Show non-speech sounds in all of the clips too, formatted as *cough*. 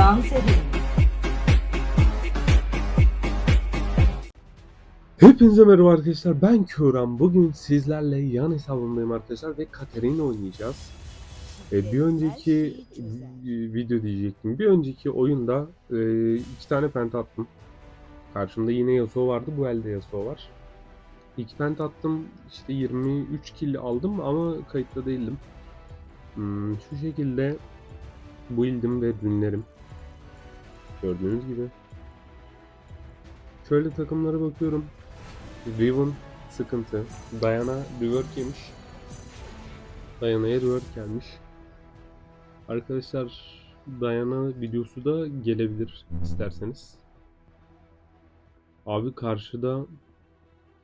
Dans edin. Hepinize merhaba arkadaşlar ben Köran bugün sizlerle yan hesabımdayım arkadaşlar ve Katerina oynayacağız. Ee, bir önceki vi- video diyecektim bir önceki oyunda e, iki tane penta attım. Karşımda yine Yasuo vardı bu elde Yasuo var. İki penta attım işte 23 kill aldım ama kayıtta değildim. Hmm, şu şekilde build'im ve ürünlerim. Gördüğünüz gibi. Şöyle takımlara bakıyorum. Riven sıkıntı. Diana rework yemiş. Diana'ya rework gelmiş. Arkadaşlar Diana videosu da gelebilir isterseniz. Abi karşıda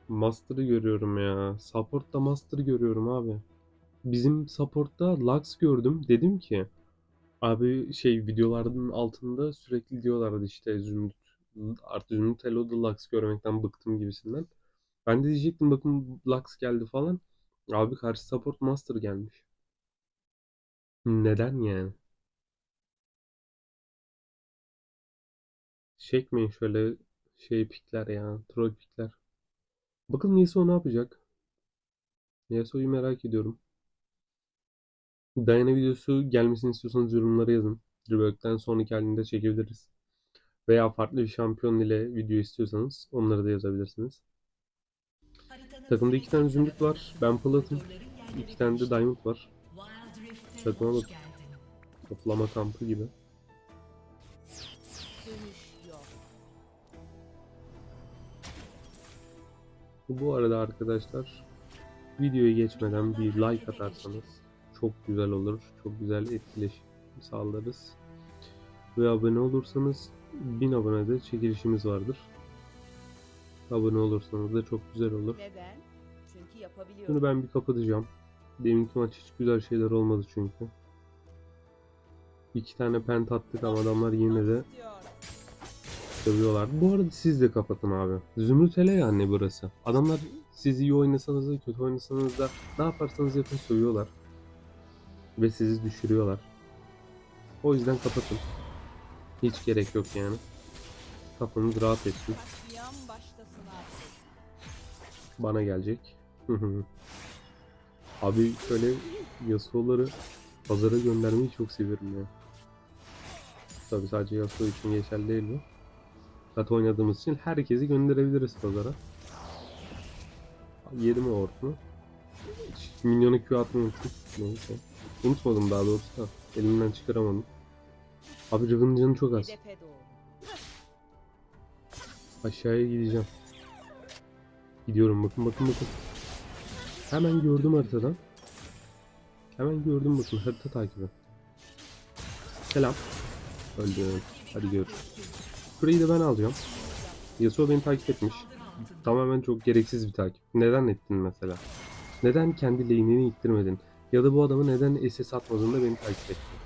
Master'ı görüyorum ya. Support'ta Master'ı görüyorum abi. Bizim support'ta Lux gördüm. Dedim ki abi şey videoların altında sürekli diyorlardı işte Zümrüt artık Zümrüt Elo'da Lux görmekten bıktım gibisinden. Ben de diyecektim bakın Lux geldi falan. Abi karşı support master gelmiş. Neden yani? Çekmeyin şöyle şey pikler ya. Troll pikler. Bakın Yasuo ne yapacak? Yasuo'yu merak ediyorum. Diana videosu gelmesini istiyorsanız yorumlara yazın. Rework'ten sonraki halinde çekebiliriz. Veya farklı bir şampiyon ile video istiyorsanız onları da yazabilirsiniz. Takımda iki tane zümrüt var. Ben platım. İki tane de diamond var. Takıma bak. Toplama kampı gibi. Bu arada arkadaşlar videoya geçmeden bir like atarsanız çok güzel olur. Çok güzel etkileşim sağlarız. Ve abone olursanız 1000 abonede çekilişimiz vardır. Abone olursanız da çok güzel olur. Neden? Çünkü yapabiliyorum. Bunu ben bir kapatacağım. Deminki maç hiç güzel şeyler olmadı çünkü. İki tane pent attık ama adamlar yine de dövüyorlar. Bu arada siz de kapatın abi. Zümrüt hele yani burası. Adamlar siz iyi oynasanız da kötü oynasanız da ne yaparsanız yapın sövüyorlar. Ve sizi düşürüyorlar. O yüzden kapatın. Hiç gerek yok yani. Kafanız rahat etsin. Bana gelecek. *laughs* Abi şöyle Yasuo'ları pazara göndermeyi çok seviyorum ya. Tabi sadece Yasuo için geçerli değil bu. Zaten oynadığımız için herkesi gönderebiliriz pazara. Yedi mi ortunu? Hiç Minyonu Q atmayı unuttum. Neyse. Unutmadım daha doğrusu da. Elimden çıkaramadım. Abi Riven'ın canı çok az. Aşağıya gideceğim. Gidiyorum bakın bakın bakın. Hemen gördüm haritadan. Hemen gördüm bakın harita takibi. Selam. Öldüm. Hadi görüşürüz. Şurayı da ben alacağım. Yasuo beni takip etmiş. Tamamen çok gereksiz bir takip. Neden ettin mesela? Neden kendi lane'ini ittirmedin? Ya da bu adamı neden SS atmadın da beni takip ettin?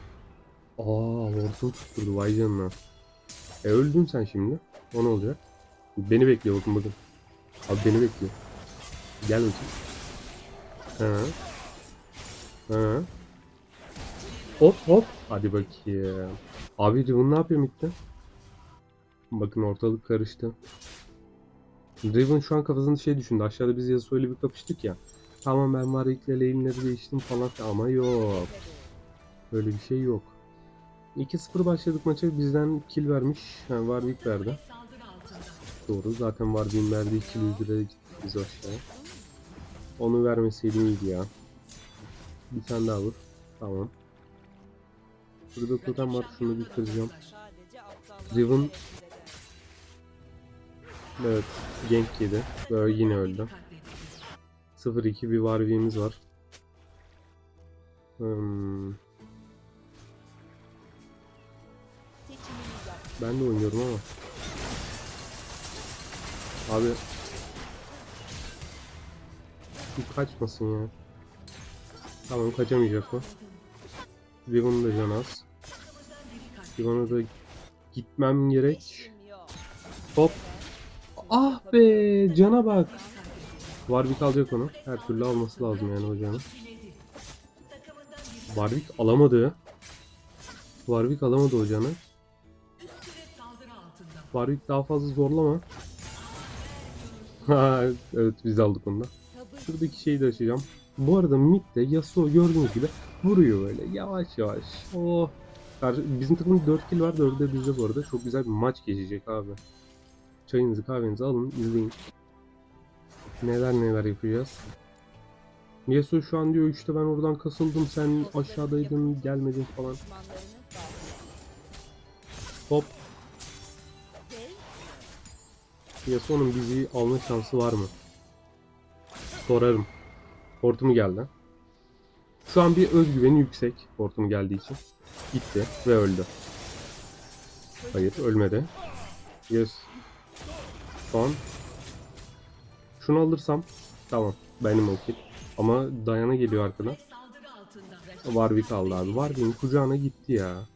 Aa, Warson tutturdu vay canına. E öldün sen şimdi. O ne olacak? Beni bekliyor bakın bakın. Abi beni bekliyor. Gel bakayım. Ha. Ha. Hop hop. Hadi bakayım. Abi Riven ne yapıyor midde? Bakın ortalık karıştı. Riven şu an kafasında şey düşündü. Aşağıda biz Yasuo ile bir kapıştık ya. Tamam ben Warwick'le lane'leri değiştim falan ama yok. Öyle bir şey yok. 2-0 başladık maça. Bizden kill vermiş. Yani Warwick verdi. Doğru. Zaten Warwick'in verdiği kill üzere gittik biz aşağıya. Onu vermeseydin iyiydi ya. Bir tane daha vur. Tamam. Burada totem var. Şunu bir kıracağım. Riven-. Evet. Gank yedi. Böyle yine öldü. 0-2 bir Warwick'imiz var. Hmm, ben de oynuyorum ama. Abi. Bu kaçmasın ya. Tamam kaçamayacak o. Riven'ın da canı az. Riven'a da gitmem gerek. Hop. Ah be cana bak. Warwick alacak onu. Her türlü alması lazım yani o canı. Warwick alamadı. Warwick alamadı o canı. Warwick daha fazla zorlama. Evet biz aldık onu da. Şuradaki şeyi de açacağım. Bu arada midde Yasuo gördüğünüz gibi vuruyor böyle yavaş yavaş. Oh. Bizim takımın 4 kill var 4'ü de bizde bu arada. Çok güzel bir maç geçecek abi. Çayınızı kahvenizi alın izleyin. Neler neler yapacağız. Yasuo şu an diyor işte ben oradan kasıldım sen aşağıdaydın gelmedin falan. Hop Yasuo'nun bizi alma şansı var mı? Sorarım. Hortumu geldi. Şu an bir özgüveni yüksek. Hortum geldiği için. Gitti ve öldü. Hayır ölmedi. Yes. An şunu alırsam tamam benim o kill. Ama Dayana geliyor arkadan. Warwick aldı abi. Warwick'in kucağına gitti ya.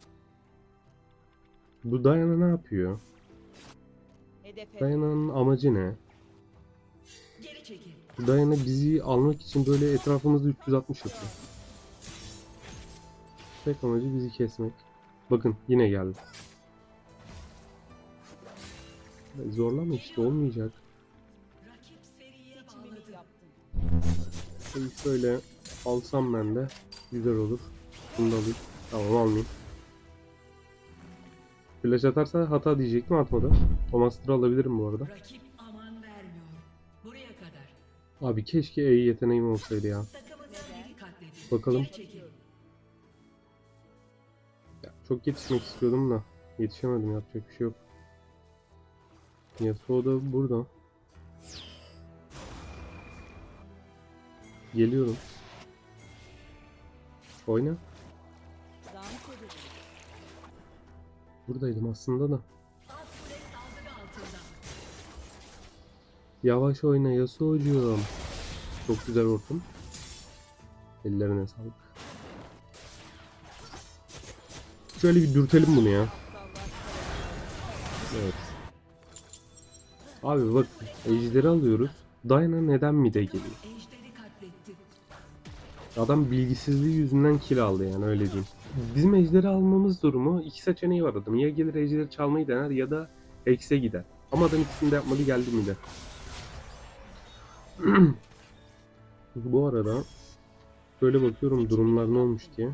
Bu Dayana ne yapıyor? Dayana'nın amacı ne? Dayana bizi almak için böyle etrafımızda 360 yapıyor. Tek amacı bizi kesmek. Bakın yine geldi. Zorlama işte olmayacak. Şöyle şöyle alsam ben de güzel olur. Bunu da alayım. Tamam almayayım. Flash atarsa hata diyecektim atmadı. O master'ı alabilirim bu arada. Abi keşke E yeteneğim olsaydı ya. Bakalım. Ya, Çok yetişmek istiyordum da yetişemedim yapacak bir şey yok. Yasuo da burada. Geliyorum. Oyna. Buradaydım aslında da. Yavaş oyna Yasuo'cuğum. Çok güzel ortam. Ellerine sağlık. Şöyle bir dürtelim bunu ya. Evet. Abi bak ejderi alıyoruz. Diana neden mid'e geliyor? Adam bilgisizliği yüzünden kill aldı yani öyle diyeyim. Bizim ejderi almamız durumu iki seçeneği var adam. Ya gelir ejderi çalmayı dener ya da X'e gider. Ama adam ikisini de yapmadı geldi mi de. *clears throat* Bu arada böyle bakıyorum durumlar ne olmuş diye.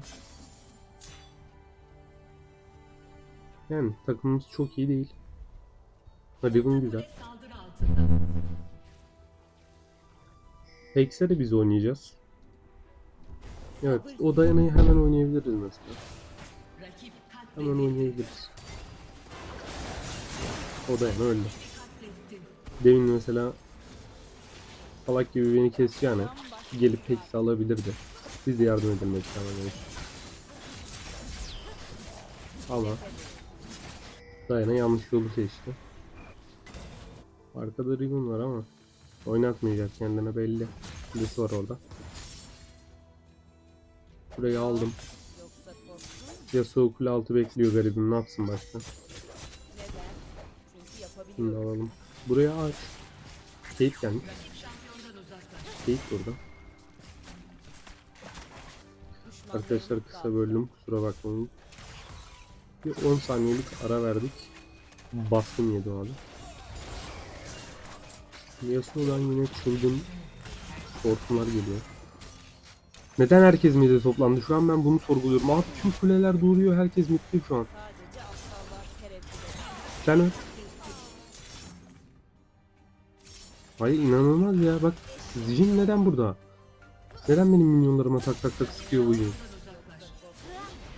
Yani takımımız çok iyi değil. Riven güzel. Hex'e de biz oynayacağız. Evet, o dayanayı hemen oynayabiliriz mesela. Hemen oynayabiliriz. O dayana öldü. Demin mesela salak gibi beni keseceğine gelip Hex'i alabilirdi. Biz de yardım Hex'e almaya. Ama dayana yanlış yolu seçti. Arkada Riven var ama oynatmayacak kendine belli. Birisi var orada. Burayı aldım. Yasuo kule altı bekliyor garibim ne yapsın başka. Yapabiliyorum. alalım. Buraya aç. Kate gelmiş. Kate burada. Arkadaşlar kısa böldüm kusura bakmayın. Bir 10 saniyelik ara verdik. Baskın yedi abi. Yasuo'dan yine çılgın hortumlar geliyor. Neden herkes midde toplandı? Şu an ben bunu sorguluyorum. Abi tüm kuleler duruyor. Herkes midde şu an. Sen öl. Hayır inanılmaz ya. Bak Jin neden burada? Neden benim minyonlarıma tak tak tak sıkıyor bu Jin?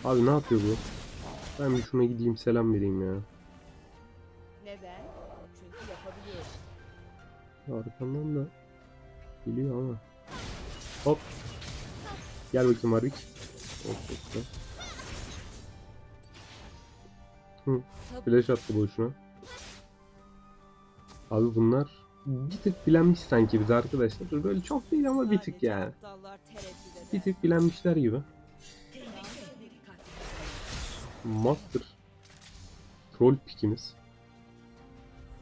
Abi ne yapıyor bu? Ben bir şuna gideyim selam vereyim ya. Neden? Çünkü yapabiliyorum. Arkamdan da geliyor ama. Hop. Gel bakayım hop. Sabır Flash attı boşuna. Abi bunlar bir tık bilenmiş sanki biz arkadaşlar. Böyle çok değil ama bir tık yani. Bir tık bilenmişler gibi. Master. Troll pikimiz.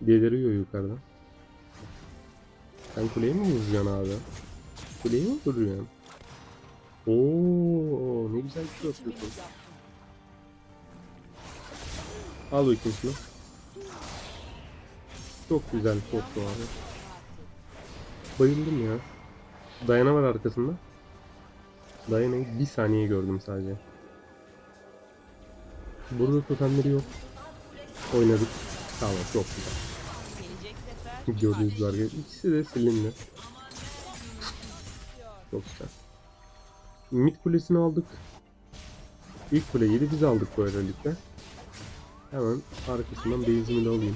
Deliriyor yukarıdan. Sen kuleye mi vuracaksın abi? Kuleye mi vuruyorsun? Oo, ne güzel bir şey yaptım. Al bakayım. Çok güzel koktu abi. Bayıldım ya. Dayana var arkasında. Dayana'yı bir saniye gördüm sadece. Burada totemleri yok. Oynadık. Tamam çok güzel. Gördüğünüz arkadaşlar. İkisi de silindi. Çok güzel. Mid kulesini aldık. İlk kuleyi de biz aldık böylelikle. Hemen arkasından base'imi de alayım.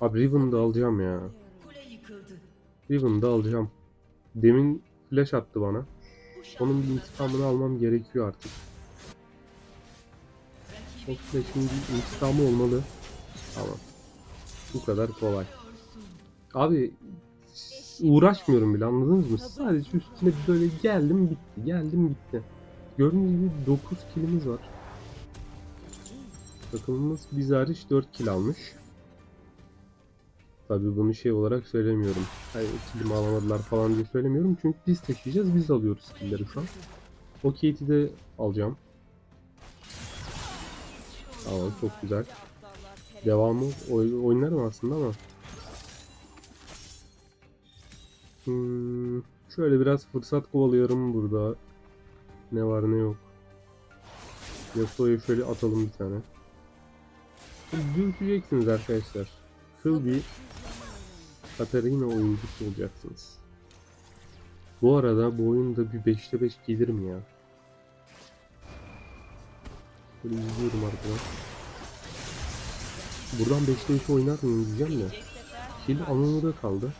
Abi Riven'ı da alacağım ya. Kule. Riven'ı da alacağım. Demin flash attı bana. Onun bir intikamını almam gerekiyor artık. O flash'in bir intikamı olmalı. Tamam. Bu kadar kolay. Abi uğraşmıyorum bile anladınız mı? Sadece üstüne böyle geldim bitti. Geldim bitti. Gördüğünüz gibi 9 killimiz var. Takımımız biz hariç 4 kill almış. Tabi bunu şey olarak söylemiyorum. Hayır killimi alamadılar falan diye söylemiyorum. Çünkü biz taşıyacağız biz alıyoruz killleri şu an. O Kate'i de alacağım. Tamam çok güzel. Devamı oy- oynarım aslında ama. Hmm, şöyle biraz fırsat kovalıyorum burada. Ne var ne yok. Yasuo'yu şöyle atalım bir tane. Dürteceksiniz arkadaşlar. Kıl bir Katarina oyuncusu olacaksınız. Bu arada bu oyunda bir 5'te 5 gelir mi ya? Böyle izliyorum arkadan. Buradan 5'te 5 oynar mıyım diyeceğim de. Kill Anon'da kaldı.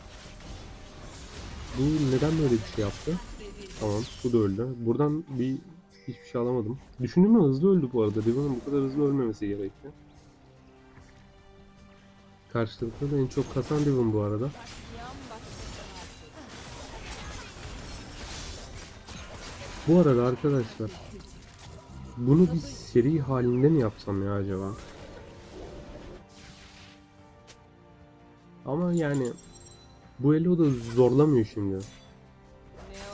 Bu neden böyle bir şey yaptı? Tamam bu da öldü. Buradan bir hiçbir şey alamadım. Düşündüğümden hızlı öldü bu arada. Riven'ın bu kadar hızlı ölmemesi gerekti. Karşı tarafta da en çok kasan Riven bu arada. Bu arada arkadaşlar bunu bir seri halinde mi yapsam ya acaba? Ama yani bu elo da zorlamıyor şimdi.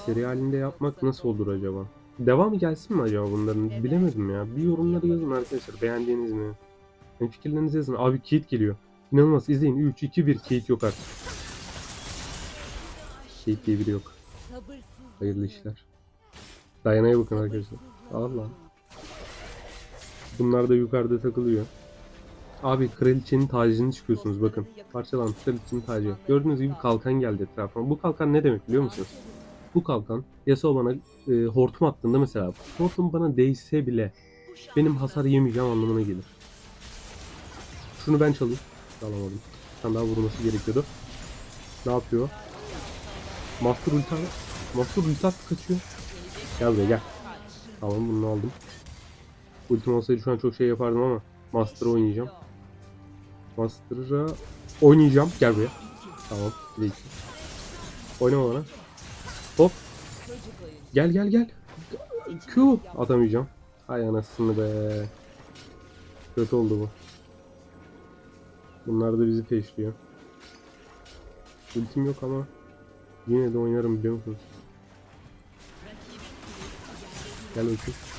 Seri halinde yapmak nasıl olur acaba? Devamı gelsin mi acaba bunların? Bilemedim ya. Bir yorumları yazın arkadaşlar. Beğendiğiniz mi? Yani fikirlerinizi yazın. Abi Kate geliyor. İnanılmaz. izleyin. 3, 2, 1. Kate yok artık. Kate diye biri yok. Hayırlı işler. Dayana'ya bakın arkadaşlar. Allah. Bunlar da yukarıda takılıyor. Abi kraliçenin tacını çıkıyorsunuz bakın. Parçalan kraliçenin tacı. Gördüğünüz gibi kalkan geldi etrafıma. Bu kalkan ne demek biliyor musunuz? Bu kalkan Yasuo bana e, hortum attığında mesela hortum bana değse bile benim hasar yemeyeceğim anlamına gelir. Şunu ben çalayım. Çalamadım. Bir tane daha vurulması gerekiyordu. Ne yapıyor? Master ulti Master ulti kaçıyor. Gel buraya gel. Tamam bunu aldım. Ultim olsaydı şu an çok şey yapardım ama Master oynayacağım. Master'a oynayacağım. Gel buraya. Tamam. Bir de iki. Oynama bana. Hop. Gel gel gel. Q atamayacağım. Hay anasını be. Kötü oldu bu. Bunlar da bizi peşliyor. Ultim yok ama yine de oynarım biliyor musunuz? Gel bakayım.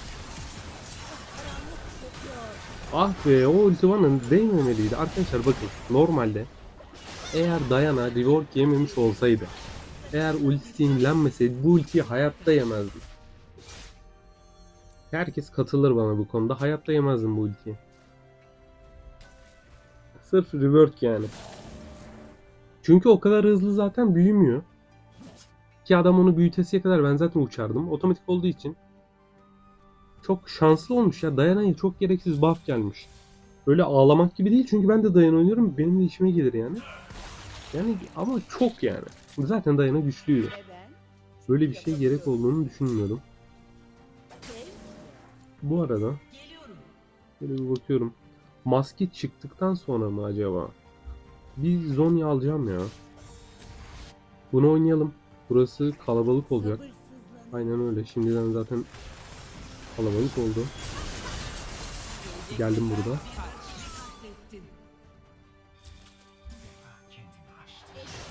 Ah be o ulti bana değmemeliydi. Arkadaşlar bakın normalde eğer Diana rework yememiş olsaydı eğer ultisi inlenmeseydi bu ultiyi hayatta yemezdim. Herkes katılır bana bu konuda. Hayatta yemezdim bu ultiyi. Sırf rework yani. Çünkü o kadar hızlı zaten büyümüyor. Ki adam onu büyütesiye kadar ben zaten uçardım. Otomatik olduğu için. Çok şanslı olmuş ya. Dayana'ya çok gereksiz buff gelmiş. Öyle ağlamak gibi değil çünkü ben de Dayan oynuyorum. Benim de işime gelir yani. Yani ama çok yani. Zaten Dayana güçlüydü. Böyle bir şey gerek olduğunu düşünmüyordum. Tereddüt. Bu arada. Şöyle bir bakıyorum. Maske çıktıktan sonra mı acaba? Bir Zonya alacağım ya. Bunu oynayalım. Burası kalabalık olacak. Aynen öyle. Şimdiden zaten kalabalık oldu. Geldim burada.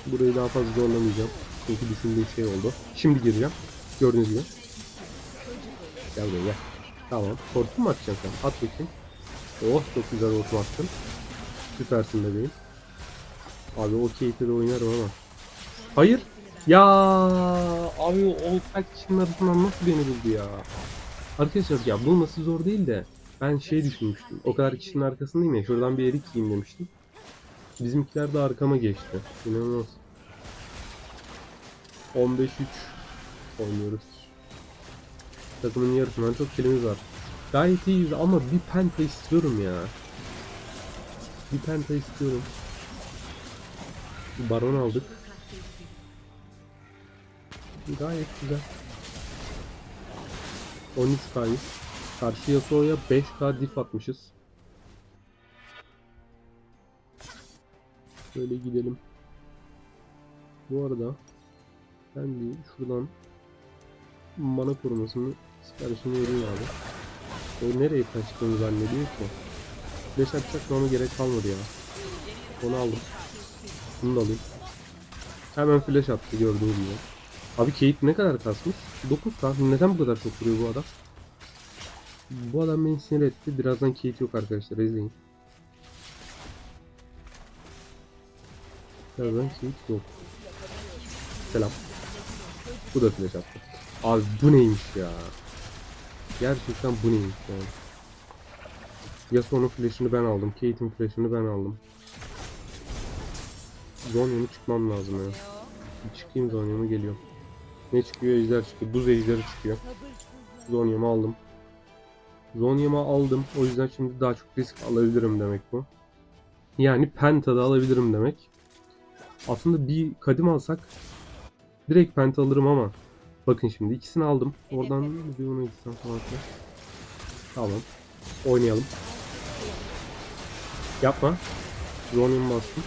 Burayı daha fazla zorlamayacağım. Çünkü düşündüğüm şey oldu. Şimdi gireceğim. Gördüğünüz gibi. Gel buraya gel. Tamam. Hortum mu atacaksın? At bakayım. Oh çok güzel hortum attın. Süpersin bebeğim. Abi o keyifle de oynarım ama. Hayır. Ya abi o kaç kişinin arasından nasıl beni buldu ya? Arkadaşlar ya bulması zor değil de ben şey düşünmüştüm. O kadar kişinin arkasındayım ya şuradan bir erik yiyeyim demiştim. Bizimkiler de arkama geçti. İnanılmaz. 15-3 oynuyoruz. Takımın yarısından çok kilimiz var. Gayet iyiyiz ama bir penta istiyorum ya. Bir penta istiyorum. Baron aldık. Gayet güzel. 13K'yız. Karşı Yasuo'ya 5K diff atmışız. Böyle gidelim. Bu arada ben bir şuradan mana korumasını siparişini vereyim abi. O nereye kaçtığını zannediyor ki? Flash atacak ama gerek kalmadı ya. Onu aldım. Bunu da alayım. Hemen flash attı gördüğünüz gibi. Abi Kate ne kadar kasmış? 9k. Neden bu kadar çok vuruyor bu adam? Bu adam beni sinir etti. Birazdan Kate yok arkadaşlar. izleyin. Birazdan Kate yok. Selam. Bu da flash attı. Abi bu neymiş ya? Gerçekten bu neymiş yani? Yasuo'nun flash'ını ben aldım. Kate'in flash'ını ben aldım. Zonya'mı çıkmam lazım ya. Bir çıkayım Zonya'mı geliyor. Ne çıkıyor? Ejder çıkıyor. Buz ejderi çıkıyor. Zonya'mı aldım. Zonya'mı aldım. O yüzden şimdi daha çok risk alabilirim demek bu. Yani Penta'da alabilirim demek. Aslında bir kadim alsak direkt Penta alırım ama bakın şimdi ikisini aldım. Oradan bir ona gitsem falan filan. Tamam. Oynayalım. Yapma. Zonya'mı bastım.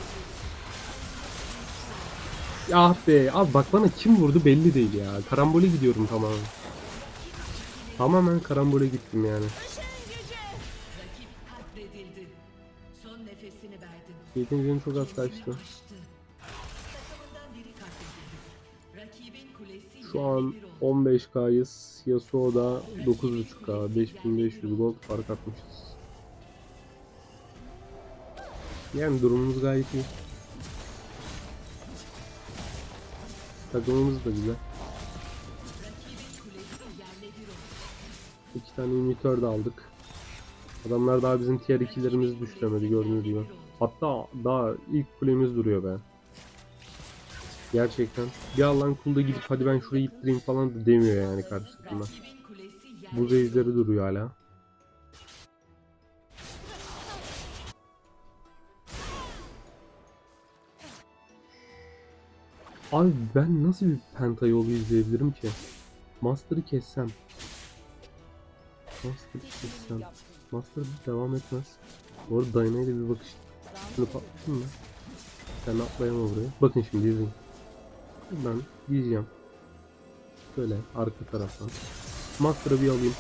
Ah be abi bak bana kim vurdu belli değil ya. Karambole gidiyorum tamamen. Tamamen karambole gittim yani. Yiğit'in canı çok az kaçtı. Şu an bir oldu. 15K'yız. Yasuo'da 9.5K. 5500 gold fark atmışız. Yani durumumuz gayet iyi. Takımımız da güzel. İki tane imitör de aldık. Adamlar daha bizim tier 2'lerimizi düşüremedi gördüğünüz gibi. Hatta daha ilk kulemiz duruyor be. Gerçekten. Bir Allah'ın kulu da gidip hadi ben şurayı ittireyim falan da demiyor yani karşı yerle Buz ejderi duruyor hala. Abi ben nasıl bir penta yolu izleyebilirim ki? Master'ı kessem. Master'ı kessem. Master devam etmez. Bu arada Diana ile bir bakış. Şunu patlatayım mı? Sen atlayama buraya. Bakın şimdi izleyin. Ben diyeceğim. Şöyle arka taraftan. Master'ı bir alayım.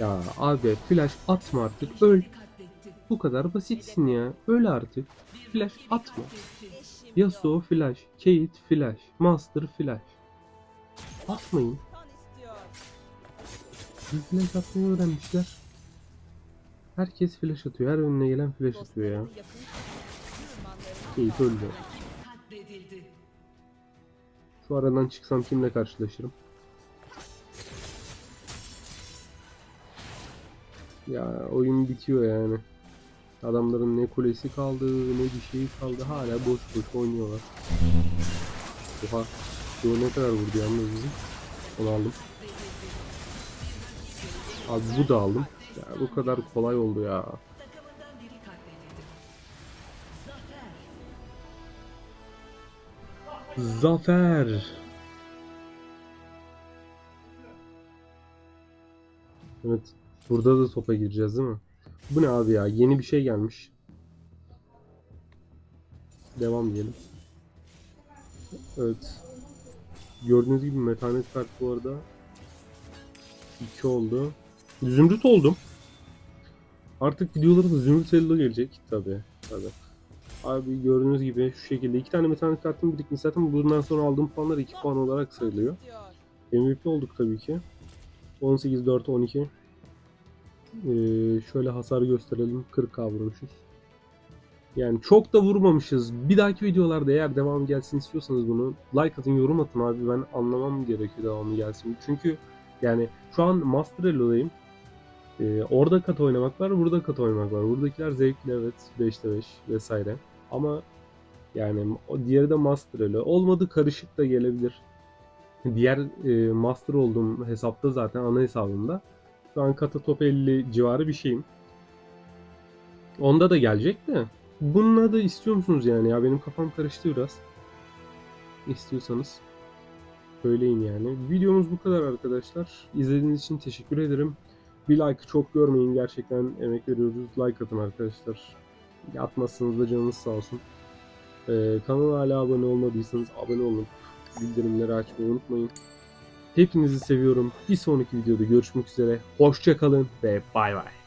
Ya abi flash atma artık öl. Bu kadar basitsin ya. Öl artık. Flash atma. Yasuo flash. Kate flash. Master flash. Atmayın. flash atmayı öğrenmişler. Herkes flash atıyor. Her önüne gelen flash atıyor ya. Kate öldü. Şu aradan çıksam kimle karşılaşırım? Ya oyun bitiyor yani. Adamların ne kulesi kaldı ne bir şey kaldı hala boş boş oynuyorlar. Oha. Yo ne kadar vurdu yalnız bizi. Onu aldım. Abi bu da aldım. Ya bu kadar kolay oldu ya. Zafer. Evet. Burada da topa gireceğiz değil mi? Bu ne abi ya? Yeni bir şey gelmiş. Devam diyelim. Evet. Gördüğünüz gibi metanet kart bu arada 2 oldu. Zümrüt oldum. Artık videolarımız Zümrüt Elo gelecek tabi. Tabi. Abi gördüğünüz gibi şu şekilde iki tane metanet kartım birikmiş. Zaten bundan sonra aldığım puanlar 2 puan olarak sayılıyor. MVP olduk tabii ki. 18 4 12. Ee, şöyle hasar gösterelim. 40k vurmuşuz. Yani çok da vurmamışız. Bir dahaki videolarda eğer devam gelsin istiyorsanız bunu like atın, yorum atın abi. Ben anlamam gerekiyor devamı gelsin. Çünkü yani şu an Master Elo'dayım. Ee, orada kat oynamak var, burada kat oynamak var. Buradakiler zevkli evet. 5'te 5 vesaire. Ama yani diğeri de Master Elo. Olmadı karışık da gelebilir. Diğer e, Master olduğum hesapta zaten ana hesabımda. Şu an kata top 50 civarı bir şeyim. Onda da gelecek de. Bununla da istiyor musunuz yani? Ya benim kafam karıştı biraz. İstiyorsanız söyleyin yani. Videomuz bu kadar arkadaşlar. İzlediğiniz için teşekkür ederim. Bir like çok görmeyin. Gerçekten emek veriyoruz. Like atın arkadaşlar. Atmazsanız da canınız sağ olsun. Ee, kanala hala abone olmadıysanız abone olun. Bildirimleri açmayı unutmayın. Hepinizi seviyorum. Bir sonraki videoda görüşmek üzere. Hoşçakalın ve bay bay.